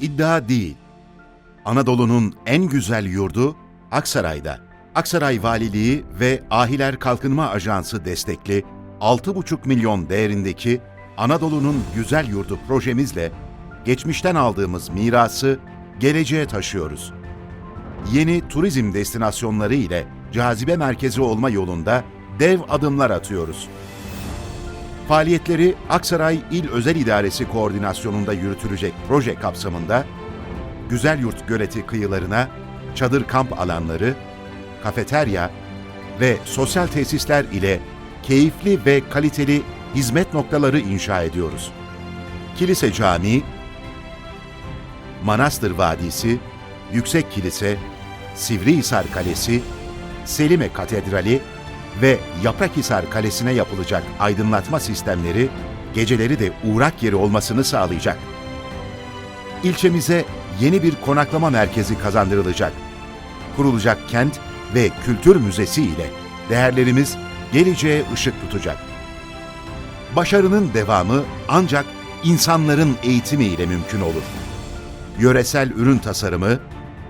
iddia değil. Anadolu'nun en güzel yurdu Aksaray'da. Aksaray Valiliği ve Ahiler Kalkınma Ajansı destekli 6,5 milyon değerindeki Anadolu'nun Güzel Yurdu projemizle geçmişten aldığımız mirası geleceğe taşıyoruz. Yeni turizm destinasyonları ile cazibe merkezi olma yolunda dev adımlar atıyoruz. Faaliyetleri Aksaray İl Özel İdaresi koordinasyonunda yürütülecek proje kapsamında Güzel Yurt Göleti kıyılarına çadır kamp alanları, kafeterya ve sosyal tesisler ile keyifli ve kaliteli hizmet noktaları inşa ediyoruz. Kilise Camii, Manastır Vadisi, Yüksek Kilise, Sivrihisar Kalesi, Selime Katedrali ve Yaprakhisar Kalesi'ne yapılacak aydınlatma sistemleri geceleri de uğrak yeri olmasını sağlayacak. İlçemize yeni bir konaklama merkezi kazandırılacak. Kurulacak kent ve kültür müzesi ile değerlerimiz geleceğe ışık tutacak. Başarının devamı ancak insanların eğitimi ile mümkün olur. Yöresel ürün tasarımı,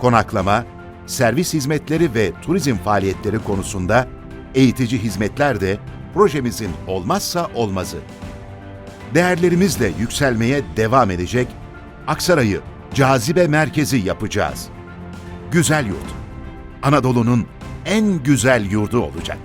konaklama, servis hizmetleri ve turizm faaliyetleri konusunda eğitici hizmetler de projemizin olmazsa olmazı. Değerlerimizle yükselmeye devam edecek Aksaray'ı cazibe merkezi yapacağız. Güzel yurt. Anadolu'nun en güzel yurdu olacak.